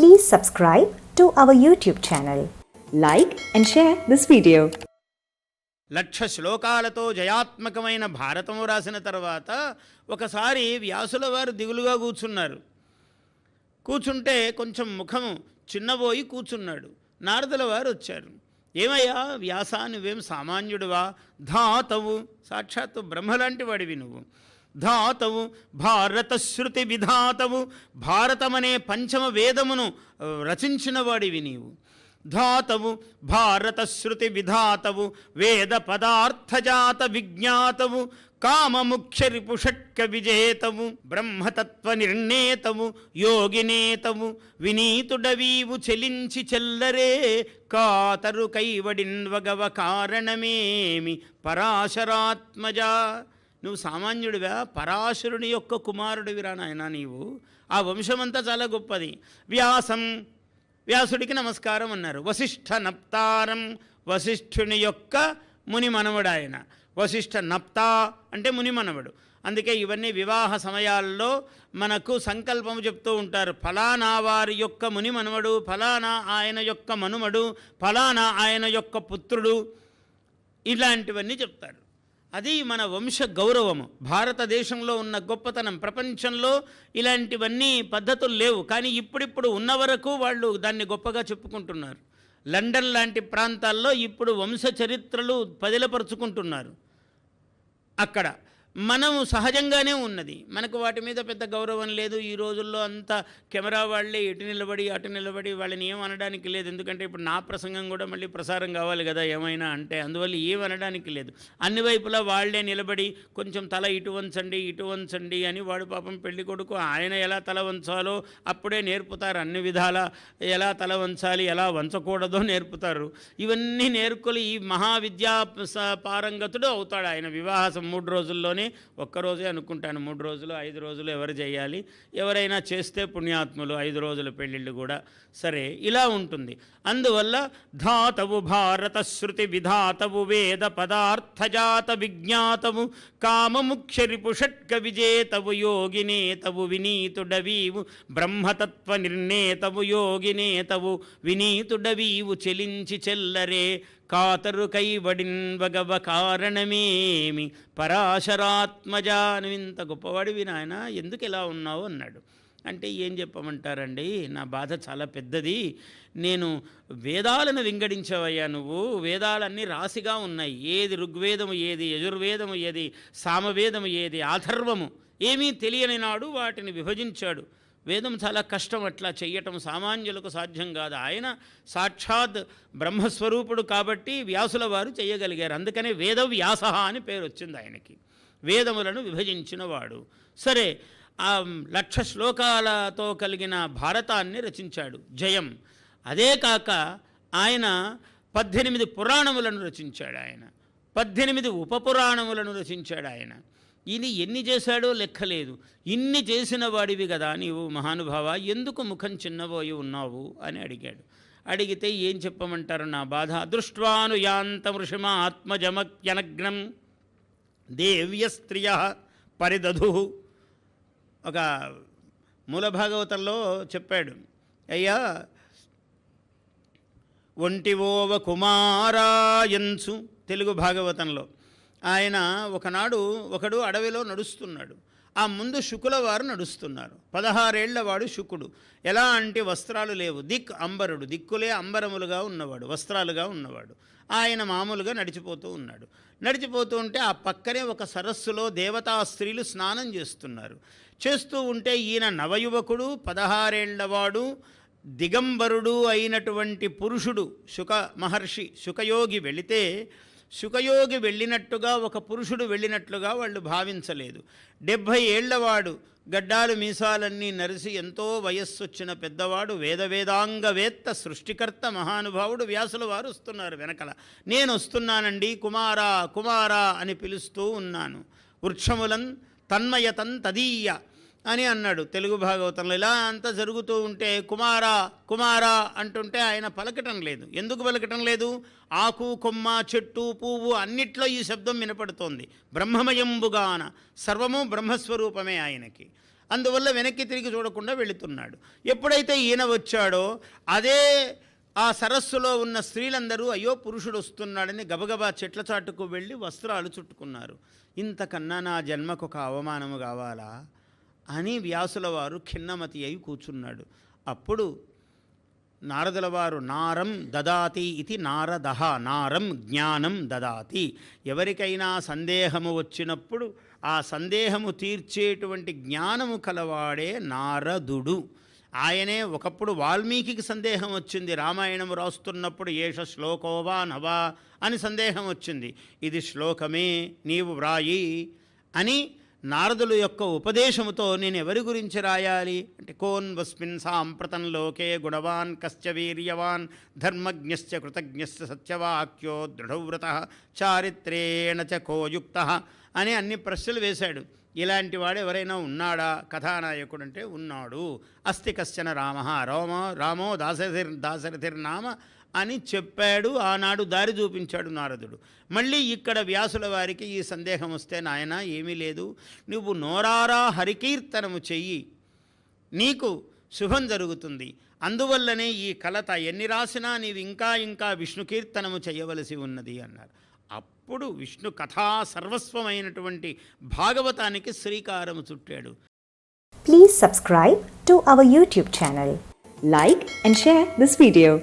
Please subscribe to our YouTube channel. Like and share this video. లక్ష శ్లోకాలతో జయాత్మకమైన భారతము రాసిన తర్వాత ఒకసారి వ్యాసుల వారు దిగులుగా కూర్చున్నారు. కూర్చుంటే కొంచెం ముఖము చిన్నబోయి కూర్చున్నాడు. నారదుల వారు వచ్చారు. ఏమయ్యా వ్యాసా నువ్వేం సామాన్యుడువా? ధాతవు. సాక్షాత్తు బ్రహ్మలాంటి వాడివి నువ్వు. ధాతవు భారత శృతి విధాతవు భారతమనే పంచమ వేదమును రచించిన వాడివి నీవు. ధాతవు భారత శృతి విధాతవు వేద పదార్థజాత విజ్ఞాతవు కామముఖ్య రిపుషట్క విజేతవు బ్రహ్మతత్వ నిర్ణేతవు యోగినేతవు వినీతుడవీవు చెలించి చెల్లరే కాతరు కైవడిన్వగవ కారణమేమి పరాశరాత్మజా? నువ్వు సామాన్యుడివా? పరాశరుని యొక్క కుమారుడివిరా నాయన నీవు. ఆ వంశమంతా చాలా గొప్పది. వ్యాసం వ్యాసుడికి నమస్కారం అన్నారు. వశిష్ఠ నప్తారం వశిష్ఠుని యొక్క ముని మనవడు ఆయన. వశిష్ఠ నప్తా అంటే ముని మనవడు. అందుకే ఇవన్నీ వివాహ సమయాల్లో మనకు సంకల్పము చెప్తూ ఉంటారు. ఫలానా వారి యొక్క ముని మనవడు ఫలానా ఆయన యొక్క మనుమడు ఫలానా ఆయన యొక్క పుత్రుడు ఇలాంటివన్నీ చెప్తారు. అది మన వంశ గౌరవము. భారతదేశంలో ఉన్న గొప్పతనం ప్రపంచంలో ఇలాంటివన్నీ పద్ధతులు లేవు. కానీ ఇప్పుడిప్పుడు ఉన్న వరకు వాళ్ళు దాన్ని గొప్పగా చెప్పుకుంటున్నారు. లండన్ లాంటి ప్రాంతాల్లో ఇప్పుడు వంశ చరిత్రలు పదిలపరుచుకుంటున్నారు అక్కడ మనం సహజంగానే ఉన్నది. మనకు వాటి మీద పెద్ద గౌరవం లేదు. ఈ రోజుల్లో అంతా కెమెరా వాళ్ళే ఇటు నిలబడి అటు నిలబడి వాళ్ళని ఏం అనడానికి లేదు. ఎందుకంటే ఇప్పుడు నా ప్రసంగం కూడా మళ్ళీ ప్రసారం కావాలి కదా ఏమైనా అంటే అందువల్ల ఏం అనడానికి లేదు. అన్ని వైపులా వాళ్ళే నిలబడి కొంచెం తల ఇటు వంచండి ఇటు వంచండి అని వాడు పాపం పెళ్ళి కొడుకు ఆయన ఎలా తల వంచాలో అప్పుడే నేర్పుతారు అన్ని విధాల. ఎలా తల వంచాలి ఎలా వంచకూడదో నేర్పుతారు. ఇవన్నీ నేర్కొని ఈ మహావిద్యా పారంగతుడు అవుతాడు ఆయన వివాహం మూడు రోజుల్లోనే. ఒక్కరోజే అనుకుంటాను. మూడు రోజులు ఐదు రోజులు ఎవరు చేయాలి? ఎవరైనా చేస్తే పుణ్యాత్ములు ఐదు రోజుల పెళ్ళిళ్ళు కూడా సరే ఇలా ఉంటుంది. అందువల్ల ధాతవు భారత శృతి విధాతవు వేద పదార్థజాత విజ్ఞాతవు కామముఖ్య రిపుషట్క విజేతవు యోగినేతవు వినీతుడవీవు బ్రహ్మతత్వ నిర్ణేతవు యోగినేతవు వినీతుడవీవు చెలించి చెల్లరే కాతరు కైవడిన్ వగవ కారణమేమి? పరాశరాత్మజా నువ్వు ఇంత గొప్పవాడివి నాయన ఎందుకు ఇలా ఉన్నావు అన్నాడు. అంటే ఏం చెప్పమంటారండి? నా బాధ చాలా పెద్దది. నేను వేదాలను వింగడించవయ్యా నువ్వు. వేదాలన్నీ రాసిగా ఉన్నాయి. ఏది ఋగ్వేదము ఏది యజుర్వేదము ఏది సామవేదము ఏది ఆథర్వము. ఏమీ తెలియని నాడు వాటిని విభజించాడు. వేదం చాలా కష్టం అట్లా చెయ్యటం సామాన్యులకు సాధ్యం కాదు. ఆయన సాక్షాత్ బ్రహ్మస్వరూపుడు కాబట్టి వ్యాసుల వారు చేయగలిగారు అందుకనే వేద వ్యాస అని పేరు వచ్చింది ఆయనకి. వేదములను విభజించినవాడు. సరే ఆ లక్ష శ్లోకాలతో కలిగిన భారతాన్ని రచించాడు జయం. అదే కాక ఆయన పద్దెనిమిది పురాణములను రచించాడు ఆయన. పద్దెనిమిది ఉపపురాణములను రచించాడు ఆయన. ఇది ఎన్ని చేశాడో లెక్కలేదు. ఇన్ని చేసిన వాడివి కదా నీవు మహానుభావ ఎందుకు ముఖం చిన్నబోయి ఉన్నావు అని అడిగాడు. అడిగితే ఏం చెప్పమంటారు నా బాధ? దృష్ట్వాను యాంతమృషిమ ఆత్మజమక్యనగ్నం దేవ్య స్త్రియ పరిదధు. ఒక మూల భాగవతంలో చెప్పాడు అయ్యా ఒంటివోవ కుమారాయంచు తెలుగు భాగవతంలో. ఆయన ఒకనాడు ఒకడు అడవిలో నడుస్తున్నాడు. ఆ ముందు శుకుల వారు నడుస్తున్నారు. పదహారేళ్ళ వాడు శుకుడు. ఎలా అంటే వస్త్రాలు లేవు. దిక్ అంబరుడు. దిక్కులే అంబరములుగా ఉన్నవాడు. వస్త్రాలుగా ఉన్నవాడు. ఆయన మామూలుగా నడిచిపోతూ ఉన్నాడు. నడిచిపోతూ ఉంటే ఆ పక్కనే ఒక సరస్సులో దేవతా స్త్రీలు స్నానం చేస్తున్నారు. చేస్తూ ఉంటే ఈయన నవయువకుడు పదహారేళ్ళవాడు దిగంబరుడు అయినటువంటి పురుషుడు శుక మహర్షి శుకయోగి వెళితే శుకయోగి వెళ్ళినట్టుగా ఒక పురుషుడు వెళ్ళినట్లుగా వాళ్ళు భావించలేదు. డెబ్భై ఏళ్ళవాడు గడ్డాలు మీసాలన్నీ నరిసి ఎంతో వయస్సు వచ్చిన పెద్దవాడు వేద వేదాంగవేత్త సృష్టికర్త మహానుభావుడు వ్యాసుల వారు వస్తున్నారు వెనకల. నేను వస్తున్నానండి కుమారా కుమారా అని పిలుస్తూ ఉన్నాను. వృక్షములన్ తన్మయతన్ తదీయ. అని అన్నాడు. తెలుగు భాగవతంలో ఇలా అంతా జరుగుతూ ఉంటే కుమారా కుమారా అంటుంటే ఆయన పలకటం లేదు. ఎందుకు పలకటం లేదు? ఆకు కొమ్మ చెట్టు పువ్వు అన్నిట్లో ఈ శబ్దం వినపడుతోంది. బ్రహ్మమయంబుగాన సర్వము బ్రహ్మస్వరూపమే ఆయనకి. అందువల్ల వెనక్కి తిరిగి చూడకుండా వెళుతున్నాడు. ఎప్పుడైతే ఈయన వచ్చాడో అదే ఆ సరస్సులో ఉన్న స్త్రీలందరూ అయ్యో పురుషుడు వస్తున్నాడని గబగబా చెట్ల చాటుకు వెళ్ళి వస్త్రాలు చుట్టుకున్నారు. ఇంతకన్నా నా జన్మకు ఒక అవమానము కావాలా? అని వ్యాసుల వారు ఖిన్నమతి అయి కూర్చున్నాడు. అప్పుడు నారదుల వారు నారం దదాతి ఇది నారదహ నారం జ్ఞానం దదాతి. ఎవరికైనా సందేహము వచ్చినప్పుడు ఆ సందేహము తీర్చేటువంటి జ్ఞానము కలవాడే నారదుడు. ఆయనే ఒకప్పుడు వాల్మీకి సందేహం వచ్చింది రామాయణం రాస్తున్నప్పుడు ఏష శ్లోకోవా నవా అని సందేహం వచ్చింది. ఇది శ్లోకమే నీవు వ్రాయి అని నారదుల యొక్క ఉపదేశముతో నేను ఎవరి గురించి రాయాలి? అంటే కోన్ వస్మిన్ సాంప్రతం లోకే గుణవాన్ కశ్చ వీర్యవాన్ ధర్మజ్ఞశ్చ కృతజ్ఞశ్చ సత్యవాక్యో దృఢవ్రత చారిత్రేణ చ కోయుక్త అని అన్ని ప్రశ్నలు వేశాడు. ఇలాంటి వాడు ఎవరైనా ఉన్నాడా? కథానాయకుడు అంటే ఉన్నాడు. అస్తి కశ్చన రామ రామ రామో దాశరథిర్ దాశరథిర్నామ అని చెప్పాడు. ఆనాడు దారి చూపించాడు నారదుడు. మళ్ళీ ఇక్కడ వ్యాసుల వారికి ఈ సందేహం వస్తే నాయన ఏమీ లేదు. నువ్వు నోరారా హరికీర్తనము చెయ్యి. నీకు శుభం జరుగుతుంది. అందువల్లనే ఈ కలత ఎన్ని రాసినా నీవు ఇంకా ఇంకా విష్ణు కీర్తనము చేయవలసి ఉన్నది అన్నారు. అప్పుడు విష్ణు కథా సర్వస్వమైనటువంటి భాగవతానికి శ్రీకారము చుట్టాడు. Please subscribe to our YouTube channel like and share this video